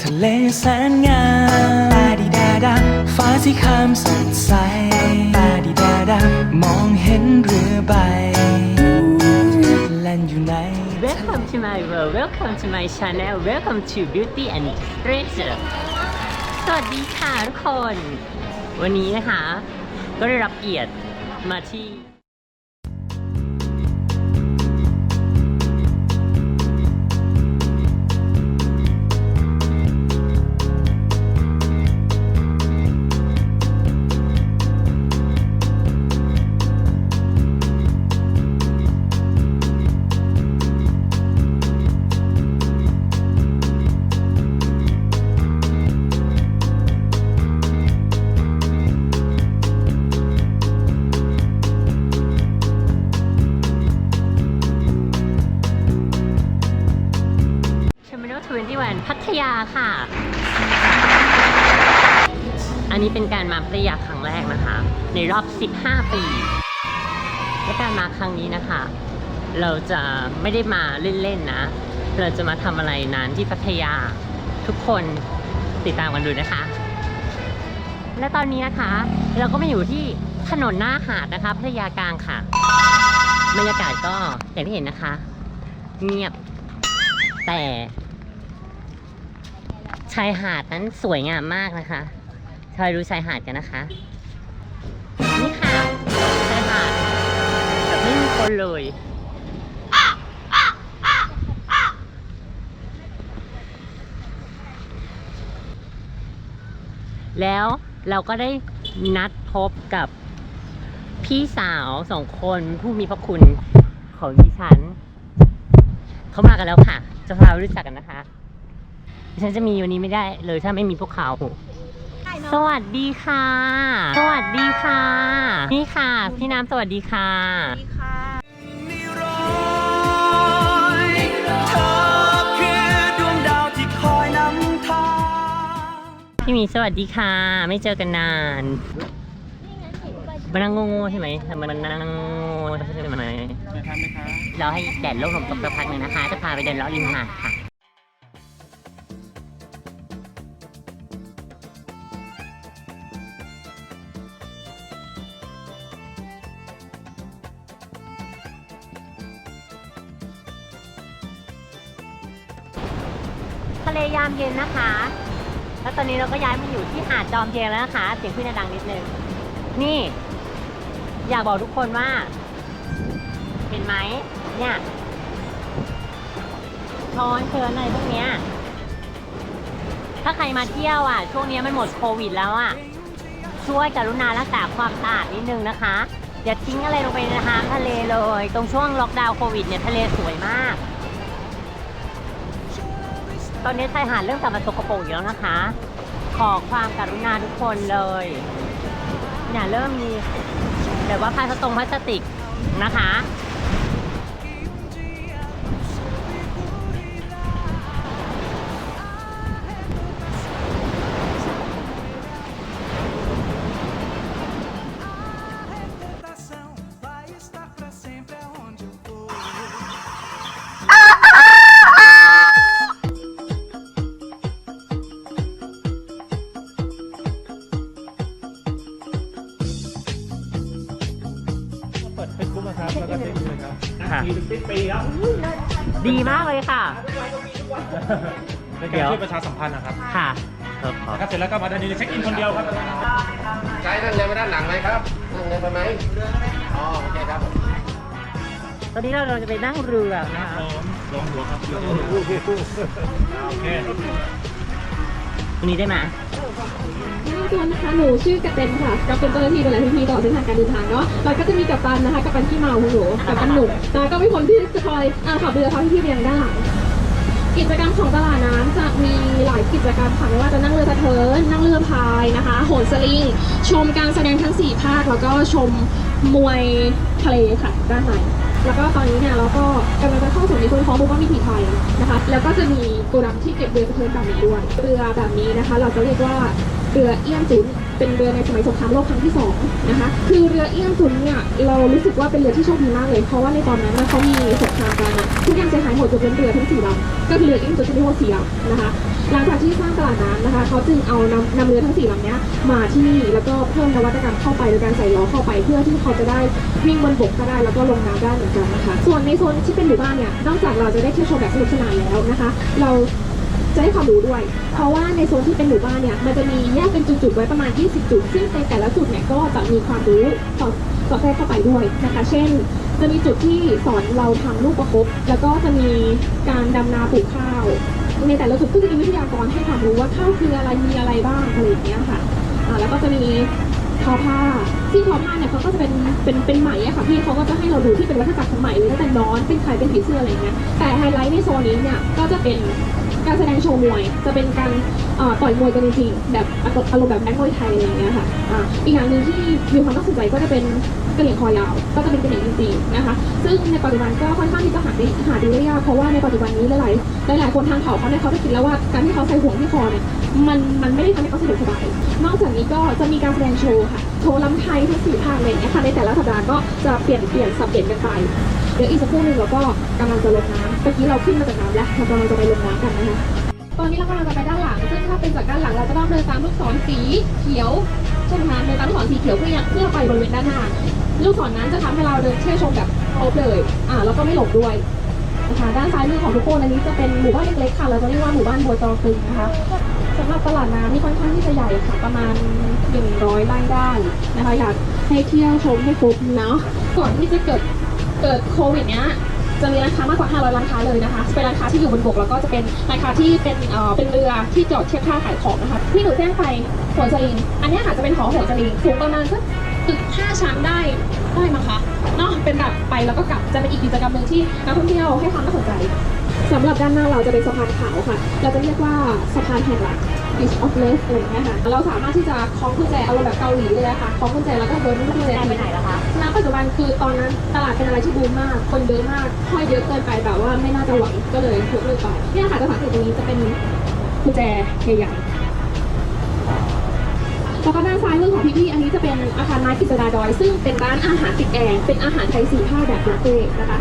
ทะเลแสนงามปาดิดาดาฟ้าที่คามสดใสปาดิดาดามองเห็นเรือใบแลนอยู่ใน Welcome to my world Welcome to my channel Welcome to Beauty and Treasure สวัสดีค่ะทุกคน วันนี้นะคะ ก็ได้รับเกียรติมาที่ 21พัทยาค่ะ อันนี้เป็นการมาพัทยาครั้งแรกนะคะ ในรอบ 15 ปี และการมาครั้งนี้นะคะ เราจะไม่ได้มาเล่นๆนะ เราจะมาทำอะไรนั้นที่พัทยาทุกคนติดตามกันดูนะคะ และตอนนี้นะคะ เราก็มาอยู่ที่ถนนหน้าหาดนะคะพัทยากลางค่ะบรรยากาศก็อย่างที่เห็นนะคะ เงียบแต่ ชายหาดนั้นสวยงามมากนะคะชอยดูชายหาดกันนะคะ นี่ค่ะชายหาดแบบไม่มีคนเลยแล้วเราก็ได้นัดพบกับพี่สาวสองคนผู้มีพระคุณของดิฉัน เขามากันแล้วค่ะ จะพาไปรู้จักกันนะคะ ฉันจะมีวันนี้ไม่ได้เลยถ้าไม่มีพวกเขา สวัสดีค่ะ สวัสดีค่ะ นี่ค่ะ พี่น้ำสวัสดีค่ะมีรอยเธอคือดวงดาวที่คอยนำทางพี่หมีสวัสดีค่ะ ไม่เจอกันนานมันนั่งโง่ๆใช่ไหมทำไมมันนั่งโง่ๆใช่ไหมเราให้แดดร่มลมตกสักพักหนึ่งนะคะ จะพาไปเดินเลาะริมหาดค่ะะเลยามเย็นนะคะ แล้วตอนนี้เราก็ย้ายมาอยู่ที่หาดจอมเทียนแล้วนะคะเสียงขึ้นดังนิดนึง นี่ อยากบอกทุกคนว่า เห็นไหมเนี่ยช้อนเชิญอะไรพวกเนี้ย ถ้าใครมาเที่ยวอะ ช่วงนี้มันหมดโควิดแล้วอะ ช่วยกรุณารักษาความสะอาดนิดนึงนะคะ อย่าทิ้งอะไรลงไปในน้ำทะเลเลย ตรงช่วงล็อกดาวน์โควิดเนี่ยทะเลสวยมาก ตอนนี้ชายหาดเริ่มกลับมาสกปรกอยู่แล้วนะคะ ขอความกรุณาทุกคนเลยเนี่ยเริ่มมีแบบว่าพลาสตรงพลาสติกนะคะ ครับค่ะ มีถึงสิ้นปีครับดีมากเลยค่ะในเดี๋การยวช่วยประชาสัมพันธ์นะครับค่ะเออขอนะครับเสร็จแล้วก็มาด้านนี้เลยเช็คอินคนเดียวครับใช้นั่งเดินไปด้านหลังไหมครับนั่งเดินไปไหมอ๋อโอเคครับตอนนี้เราจะไปนั่งเรือนะคะลงหัวครับลงหัวโอเค วันนี้ได้ไหม แนะนนะคะหนูชื่อกระเต็นค่ะก็เป็นเจ้าหน้าที่ดูแลพื้นที่ต่อเส้นทางการเดินทางเนาะแล้วก็จะมีกัปตันนะคะกัปตันขี้เมาของหนูกัปตันหนุ่มแล้วก็มีคนที่จะคอยอ่าขับเรือพาพี่ๆไปยังด้านหลังกิจกรรมของตลาดน้ำจะมีหลายกิจกรรมค่ะไม่ว่าจะนั่งเรือสะเทินนั่งเรือพายนะคะโหนสลิงชมการแสดงทั้ง 4 ภาคแล้วก็ชมมวยทะเลค่ะด้านใน แล้วก็ตอนนี้เนี่ยเราก็กำลังจะเข้าสู่ในส่วนของบุกวิถีไทยนะคะ แล้วก็จะมีโกดังที่เก็บเรือสะเทินแบบนี้ด้วย เรือแบบนี้นะคะ เราจะเรียกว่าเรือเอี้ยมจุนเป็นเรือในสมัยสงครามโลกครั้งที่สองนะคะ คือเรือเอี้ยมจุนเนี่ยเรารู้สึกว่าเป็นเรือที่โชคดีมากเลย เพราะว่าในตอนนั้นนะเขามีสงครามกันทุกอย่างเสียหายหมดยกเว้นเรือทั้งสี่ลำก็คือเรือเอี้ยมจุนที่เรียกว่าสี่ลำนะคะ หลังจากที่สร้างตลาดน้ำนะคะเขาจึงเอานำนำเรือทั้งสี่ลำเนี้ยมาที่นี่แล้วก็เพิ่มนวัตกรรมเข้าไปโดยการใส่ล้อเข้าไปเพื่อที่เขาจะได้วิ่งบนบกก็ได้แล้วก็ลงน้ำได้เหมือนกันนะคะ ส่วนในโซนที่เป็นหมู่บ้านเนี่ยนอกจากเราจะได้เที่ยวชมแบบสนุกสนานแล้วนะคะ เราจะได้ความรู้ด้วย เพราะว่าในโซนที่เป็นหมู่บ้านเนี่ย มันจะมีแยกเป็นจุดๆไว้ประมาณ 20 จุด ซึ่งในแต่ละจุดเนี่ยก็จะมีความรู้ต่อต่อแทรกเข้าไปด้วยนะคะ เช่น จะมีจุดที่สอนเราทำลูกประคบ แล้วก็จะมีการดำนาปลูกข้าว ในแต่ละจุดก็จะมีวิทยากรให้ความรู้ว่าข้าวคืออะไรมีอะไรบ้างอะไรอย่างเงี้ยค่ะอ่าแล้วก็จะมีทอผ้าซี่ทอผ้าเนี่ยเขาก็จะเป็นเป็นเป็นไหมอะค่ะพี่เขาก็จะให้เราดูที่เป็นวัฏจักรของไหมเลยตั้งแต่น้อนเป็นไข่เป็นผีเสื้ออะไรเงี้ยแต่ไฮไลท์ในโซนนี้เนี่ยก็จะเป็น การแสดงโชว์มวย จะเป็นการต่อยมวยกันจริงๆแบบอารมณ์แบบนักมวยไทยอะไรอย่างเงี้ยค่ะอีกอย่างหนึ่งที่มีความน่าสนใจก็จะเป็นกระเหลี่ยงคอยาว ก็จะเป็นกระเหลี่ยงจริงๆนะคะ ซึ่งในปัจจุบันก็ค่อนข้างที่จะหาได้หาดูได้ยากเพราะว่าในปัจจุบันนี้หลายๆหลายๆคนทางเขาเขาเนี่ยเขาได้คิดแล้วว่าการที่เขาใส่ห่วงที่คอเนี่ยมันมันไม่ได้ทำให้เขาสะดวกสบาย นอกจากนี้ก็จะมีการแสดงโชว์ค่ะ โชว์ลำไทยทั้งสี่ภาคเลยนะคะในแต่ละสัปดาห์ก็จะเปลี่ยนเปลี่ยนสับเปลี่ยนกันไป เดี๋ยวอีกสักครู่หนึ่งเราก็กำลังจะลงน้ำเมื่อกี้เราขึ้นมาจากน้ำแล้วเรากำลังจะไปลงน้ำกันนะคะ ตอนนี้เรากำลังจะไปด้านหลัง ซึ่งถ้าเป็นจากด้านหลังเราจะต้องเดินตามลูกศรสีเขียวใช่ไหมคะเดินตามลูกศรสีเขียวเพื่อเพื่อไปบริเวณด้านหน้า ลูกศรนั้นจะทำให้เราเดินเที่ยวชมแบบครบเลย อ่าแล้วก็ไม่หลงด้วยนะคะ ด้านซ้ายมือของทุกคนอันนี้จะเป็นหมู่บ้านเล็กๆค่ะ เราจะเรียกว่าหมู่บ้านบัวจอตึงนะคะสำหรับตลาดน้ำนี่ค่อนข้างที่จะใหญ่ค่ะ ประมาณ 100ไร่ได้นะคะ อยากให้เที่ยวชมให้ครบเนาะ ก่อนที่จะเกิด เกิดโควิดเนี้ยจะมีร้านค้ามากกว่า 500 ร้านค้าเลยนะคะ เป็นร้านค้าที่อยู่บนบกแล้วก็จะเป็นร้านค้าที่เป็นเอ่อเป็นเรือที่จอดเทียบท่าขายของนะคะ ที่หนูแจ้งไปหัวสลิงอันนี้ค่ะจะเป็นหอหัวสลิงสูงประมาณสักตึก5ชั้นได้ได้มั้งคะเนาะเป็นแบบไปแล้วก็กลับจะเป็นอีกกิจกรรมหนึ่งที่นักท่องเที่ยวให้ความน่าสนใจสำหรับด้านหน้าเราจะเป็นสะพานขาวค่ะ เราจะเรียกว่าสะพานแห่งรัก Beach of Love อะไรอย่างเงี้ยค่ะ เราสามารถที่จะคล้องกุญแจเอาแบบเกาหลีเลยอะค่ะคล้องกุญแจแล้วก็เดินขึ้นเลยไปไหนล่ะคะณปัจจุบันคือตอนนั้นตลาดเป็นอะไรที่บูมมาก คนเยอะมากค่อยเยอะเกินไปแบบว่าไม่น่าจะไหวก็เลยยกเลิกไปเนี่ยค่ะจะสังเกตตรงนี้จะเป็นกุญแจใหญ่ๆแล้วก็ด้านซ้ายมือของพี่ๆอันนี้จะเป็นอาคารไม้กิจดาดอย ซึ่งเป็นร้านอาหารติดแอร์เป็นอาหารไทยสี่ภาคแบบบุฟเฟ่ต์นะคะ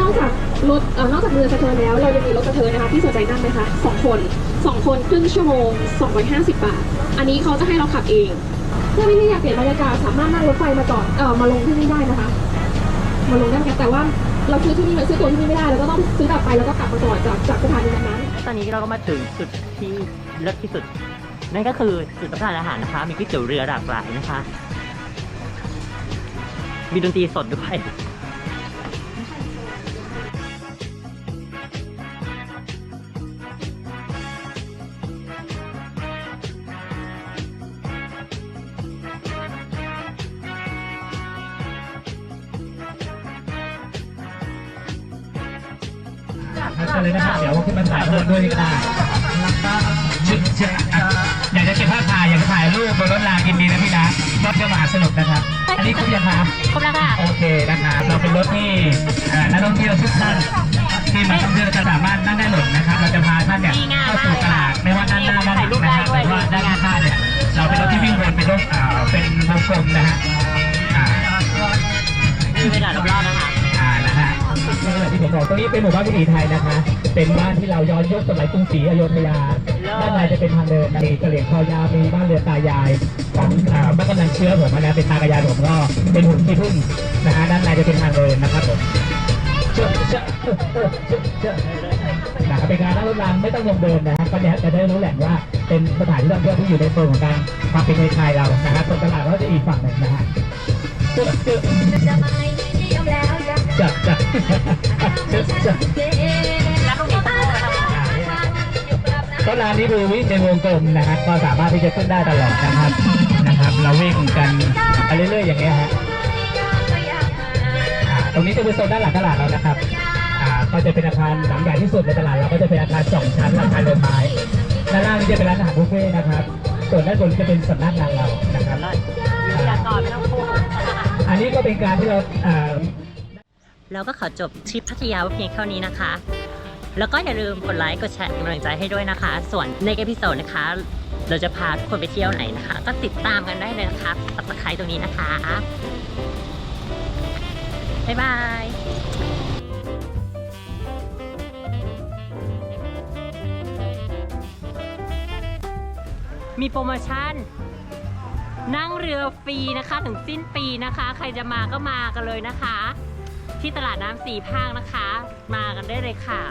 นอกจากรถเอ่อนอกจากเรือสะเทินแล้ว เรายังมีรถสะเทินนะคะที่สนใจนั่งไหมคะสองคน สองคนครึ่งชั่วโมง 250 บาท อันนี้เขาจะให้เราขับเอง ถ้าไม่อยากเปลี่ยนบรรยากาศสามารถนั่งรถไฟมาจอดเอ่อมาลงที่นี่ได้นะคะ มาลงได้กันแต่ว่าเราซื้อที่นี่มันซื้อตัวที่นี่ไม่ได้เราก็ต้องซื้อกลับไปแล้วก็กลับมาจอดจากจากสถานีนั้นตอนนี้เราก็มาถึงจุดที่เลิศที่สุด นั่นก็คือจุดรับประทานอาหารนะคะ มีก๋วยเตี๋ยวเรือหลากหลายนะคะ มีดนตรีสดด้วย เชิญเลยนะครับ เดี๋ยวขึ้นมาถ่ายรูปด้วยก็ได้ชิเชิญอยากจะเก็บภาพถ่ายอยากจะถ่ายรูปบนรถรางยินดีนะพี่นะรถจะมหาสนุกนะครับ อันนี้คุณยังครับครบแล้วค่ะ โอเคนะครับเราเป็นรถที่เอ่อนักท่องเที่ยวทุกท่านที่มาท่องเที่ยวจะสามารถนั่งได้หมดนะครับ เราจะพาท่านเนี่ยดีงามเข้าสู่ตลาดไม่ว่าด้านหน้าด้านหลังนะครับหรือว่าด้านข้างเนี่ยเราเป็นรถที่วิ่งวนเป็นรถเอ่อเป็นวงกลมนะฮะ ตรงนี้เป็นหมู่บ้านวิถีไทยนะคะ เป็นบ้านที่เราย้อนยุคสมัยกรุงศรีอยุธยาด้านในจะเป็นทางเดินมีกระเหลี่ยงคอยาวมีบ้านเรือนตายายของอ่าบ้านกำนันเชื้อผมนะเป็นตากระยาผมก็เป็นหุ่นขี้ผึ้งนะฮะด้านในจะเป็นทางเดินนะครับผมเชื่อเชื่อเชื่อนะครับเป็นการนั่งรถรางไม่ต้องลงเดินนะฮะก็จะได้รู้แหละว่าเป็นสถานที่ท่องเที่ยวที่อยู่ในโซนของการความเป็นไทยเรานะฮะส่วนตลาดก็จะอีกฝั่งหนึ่งนะฮะเชื่อเชื่อ จับจับจับจับแล้วตรงนี้ต้องไปทำอะไรก็ร้านนี้คือวิ่งในวงกลมนะฮะก็สามารถที่จะขึ้นได้ตลอดนะครับนะครับ เราวิ่งกันไปเรื่อยๆอย่างเงี้ยฮะอ่าตรงนี้จะเป็นโซนด้านหลังตลาดเรานะครับอ่าก็จะเป็นอาคารหลังใหญ่ที่สุดในตลาดเราก็จะเป็นอาคารสองชั้นอาคารเรือนไม้ด้านล่างนี้จะเป็นร้านอาหารบุฟเฟ่ต์นะครับ ส่วนด้านบนจะเป็นสำนักงานเรานะครับวิทยากรไม่ต้องพูดอันนี้ก็เป็นการที่เราอ่า แล้วก็ขอจบทริปพัทยาเพียงเท่านี้นะคะ แล้วก็อย่าลืมกดไลค์กดแชร์กำลังใจให้ด้วยนะคะ ส่วนในเอพิโซดนะคะ เราจะพาทุกคนไปเที่ยวไหนนะคะ ก็ติดตามกันได้เลยนะคะตับตะไคร้ตรงนี้นะคะบ๊ายบายมีโปรโมชั่น นั่งเรือฟรีนะคะ ถึงสิ้นปีนะคะ ใครจะมาก็มากันเลยนะคะ ที่ตลาดน้ำสี่ภาคนะคะ มากันได้เลยค่ะ